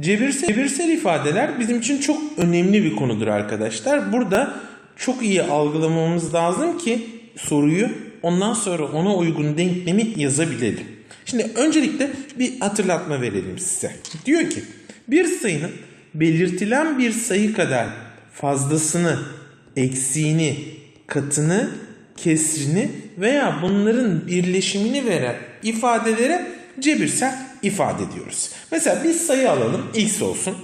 Cebirsel, cebirsel ifadeler bizim için çok önemli bir konudur arkadaşlar. Burada çok iyi algılamamız lazım ki soruyu ondan sonra ona uygun denklemi yazabilelim. Şimdi öncelikle bir hatırlatma verelim size. Diyor ki bir sayının belirtilen bir sayı kadar fazlasını, eksiğini, katını, kesrini veya bunların birleşimini veren ifadelere cebirsel ifade diyoruz. Mesela bir sayı alalım x olsun.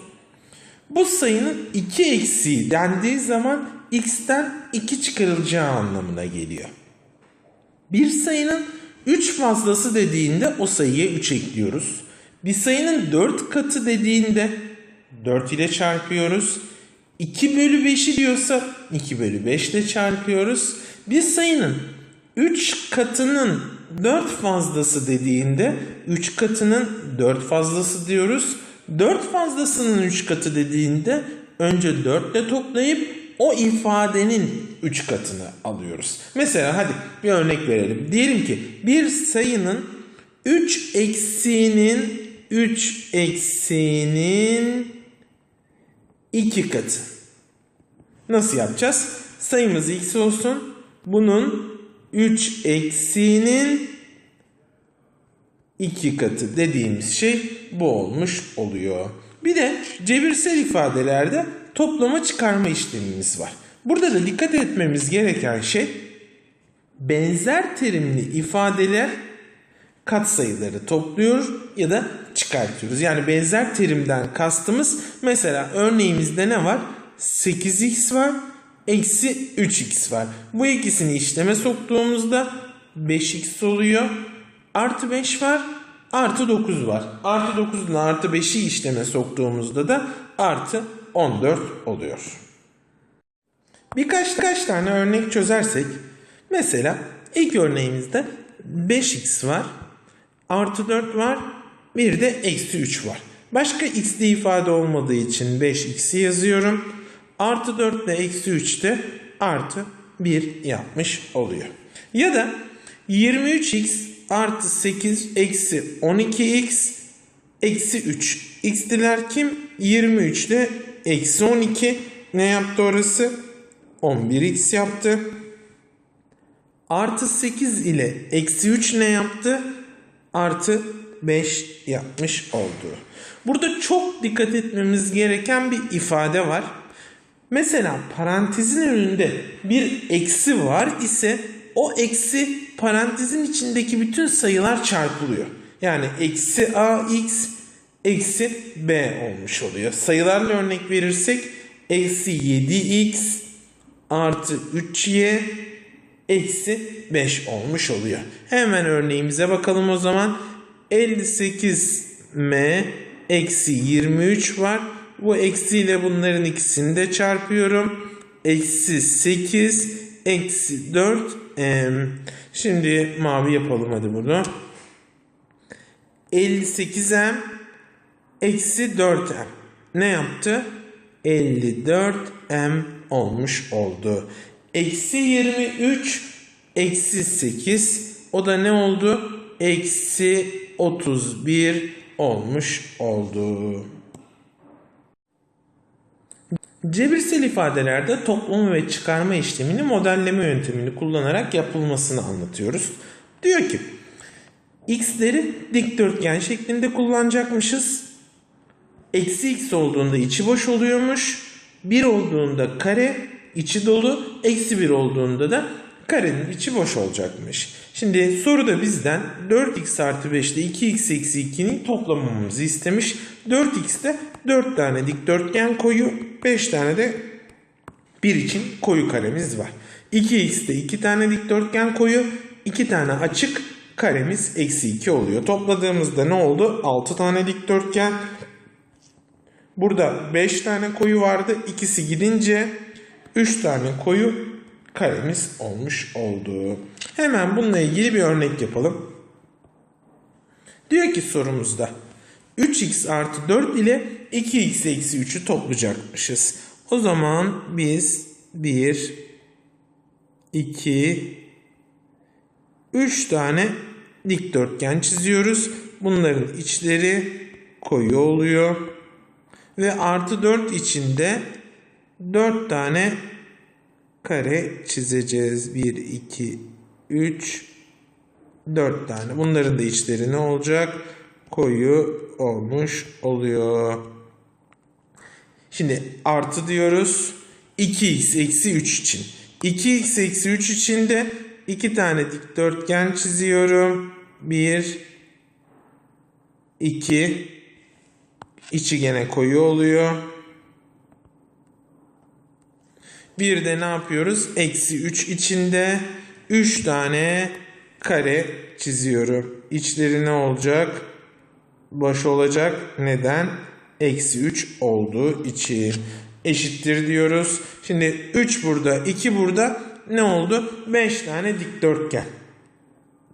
Bu sayının 2 eksiği dendiği zaman x'ten 2 çıkarılacağı anlamına geliyor. Bir sayının 3 fazlası dediğinde o sayıya 3 ekliyoruz. Bir sayının 4 katı dediğinde 4 ile çarpıyoruz. 2 bölü 5'i diyorsa 2 bölü 5 ile çarpıyoruz. Bir sayının 3 katının 4 fazlası dediğinde 3 katının 4 fazlası diyoruz. 4 fazlasının 3 katı dediğinde önce 4 ile toplayıp o ifadenin 3 katını alıyoruz. Mesela hadi bir örnek verelim. Diyelim ki bir sayının 3 eksiğinin 3 eksiğinin 2 katı. Nasıl yapacağız? Sayımız x olsun. Bunun 3 eksiğinin 2 katı dediğimiz şey bu olmuş oluyor. Bir de cebirsel ifadelerde toplama çıkarma işlemimiz var. Burada da dikkat etmemiz gereken şey benzer terimli ifadeler katsayıları topluyor ya da çıkartıyoruz. Yani benzer terimden kastımız mesela örneğimizde ne var? 8x var, eksi 3x var. Bu ikisini işleme soktuğumuzda 5x oluyor. Artı 5 var, artı 9 var. Artı 9 ile artı 5'i işleme soktuğumuzda da artı 14 oluyor. Birkaç kaç tane örnek çözersek mesela ilk örneğimizde 5x var, artı 4 var, bir de eksi 3 var. Başka x'li ifade olmadığı için 5x'i yazıyorum. Artı 4 ile eksi 3 de artı 1 yapmış oluyor. Ya da 23x artı 8 eksi 12x eksi 3. x'liler kim? 23 ile eksi 12 ne yaptı orası? 11x yaptı. Artı 8 ile eksi 3 ne yaptı? Artı 5 yapmış oldu. Burada çok dikkat etmemiz gereken bir ifade var. Mesela parantezin önünde bir eksi var ise o eksi parantezin içindeki bütün sayılar çarpılıyor. Yani eksi ax eksi b olmuş oluyor. Sayılarla örnek verirsek eksi 7x artı 3y eksi 5 olmuş oluyor. Hemen örneğimize bakalım o zaman. 58m eksi 23 var. Bu eksiyle bunların ikisini de çarpıyorum. Eksi 8 eksi 4 Şimdi mavi yapalım hadi bunu. 58m eksi 4m. Ne yaptı? 54m olmuş oldu. Eksi 23 eksi 8 o da ne oldu? Eksi 31 olmuş oldu. Cebirsel ifadelerde toplama ve çıkarma işlemini modelleme yöntemini kullanarak yapılmasını anlatıyoruz. Diyor ki x'leri dikdörtgen şeklinde kullanacakmışız. Eksi x olduğunda içi boş oluyormuş. 1 olduğunda kare içi dolu. Eksi 1 olduğunda da karenin içi boş olacakmış. Şimdi soruda bizden 4x artı 5 ile 2x eksi 2'nin toplamamızı istemiş. 4x'te 4 tane dikdörtgen koyu 5 tane de 1 için koyu karemiz var. 2x'te 2 tane dikdörtgen koyu 2 tane açık karemiz eksi 2 oluyor. Topladığımızda ne oldu? 6 tane dikdörtgen. Burada 5 tane koyu vardı. İkisi gidince 3 tane koyu karemiz olmuş oldu. Hemen bununla ilgili bir örnek yapalım. Diyor ki sorumuzda 3x artı 4 ile 2x eksi 3'ü toplayacakmışız. O zaman biz 1, 2, 3 tane dikdörtgen çiziyoruz. Bunların içleri koyu oluyor. Ve artı 4 içinde 4 tane kare çizeceğiz. 1, 2, 3, 4 tane. Bunların da içleri ne olacak? Koyu olmuş oluyor. Şimdi artı diyoruz. 2x eksi 3 için. 2x eksi 3 için de 2 tane dikdörtgen çiziyorum. 1 2 içi gene koyu oluyor. Bir de ne yapıyoruz? Eksi 3 içinde 3 tane kare çiziyorum. İçleri ne olacak? Boş olacak. Neden? Eksi 3 olduğu için. Eşittir diyoruz. Şimdi 3 burada, 2 burada. Ne oldu? 5 tane dikdörtgen.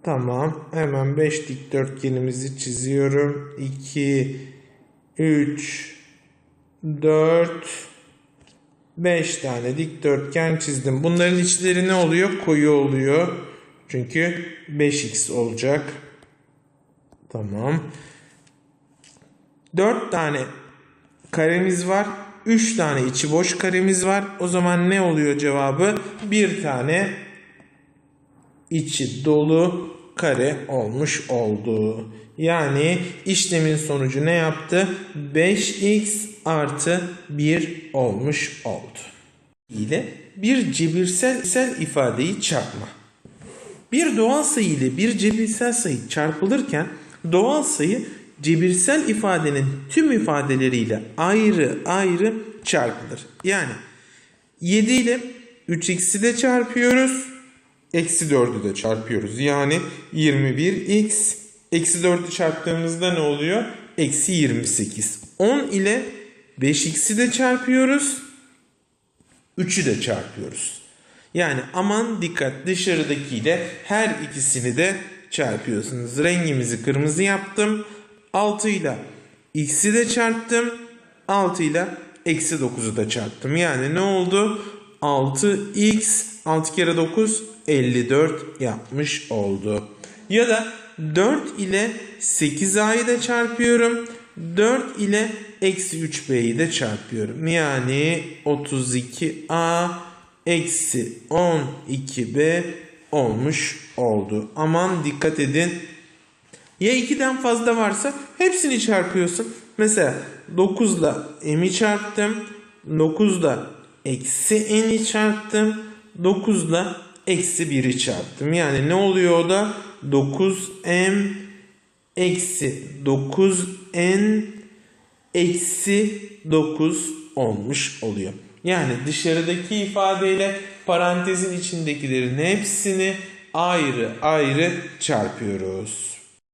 Tamam. Hemen 5 dikdörtgenimizi çiziyorum. 2, 3, 4, 5 tane dikdörtgen çizdim. Bunların içleri ne oluyor? Koyu oluyor. Çünkü 5x olacak. Tamam. 4 tane karemiz var. 3 tane içi boş karemiz var. O zaman ne oluyor cevabı? Bir tane içi dolu kare olmuş oldu. Yani işlemin sonucu ne yaptı? 5x artı 1 olmuş oldu. ile bir cebirsel ifadeyi çarpma. Bir doğal sayı ile bir cebirsel sayı çarpılırken doğal sayı cebirsel ifadenin tüm ifadeleriyle ayrı ayrı çarpılır. Yani 7 ile 3x'i de çarpıyoruz. Eksi 4'ü de çarpıyoruz. Yani 21x eksi 4'ü çarptığımızda ne oluyor? Eksi 28. 10 ile 5x'i de çarpıyoruz. 3'ü de çarpıyoruz. Yani aman dikkat dışarıdakiyle her ikisini de çarpıyorsunuz. Rengimizi kırmızı yaptım. 6 ile x'i de çarptım. 6 ile eksi 9'u da çarptım. Yani ne oldu? 6x 6 kere 9 54 yapmış oldu. Ya da 4 ile 8a'yı da çarpıyorum. 4 ile eksi 3b'yi de çarpıyorum. Yani 32a eksi 12b olmuş oldu. Aman dikkat edin. Ya 2'den fazla varsa hepsini çarpıyorsun. Mesela 9 ile m'i çarptım. 9 ile eksi n'i çarptım. 9 ile eksi 1'i çarptım. Yani ne oluyor o da? 9m eksi 9n eksi 9 olmuş oluyor. Yani dışarıdaki ifadeyle parantezin içindekilerin hepsini ayrı ayrı çarpıyoruz.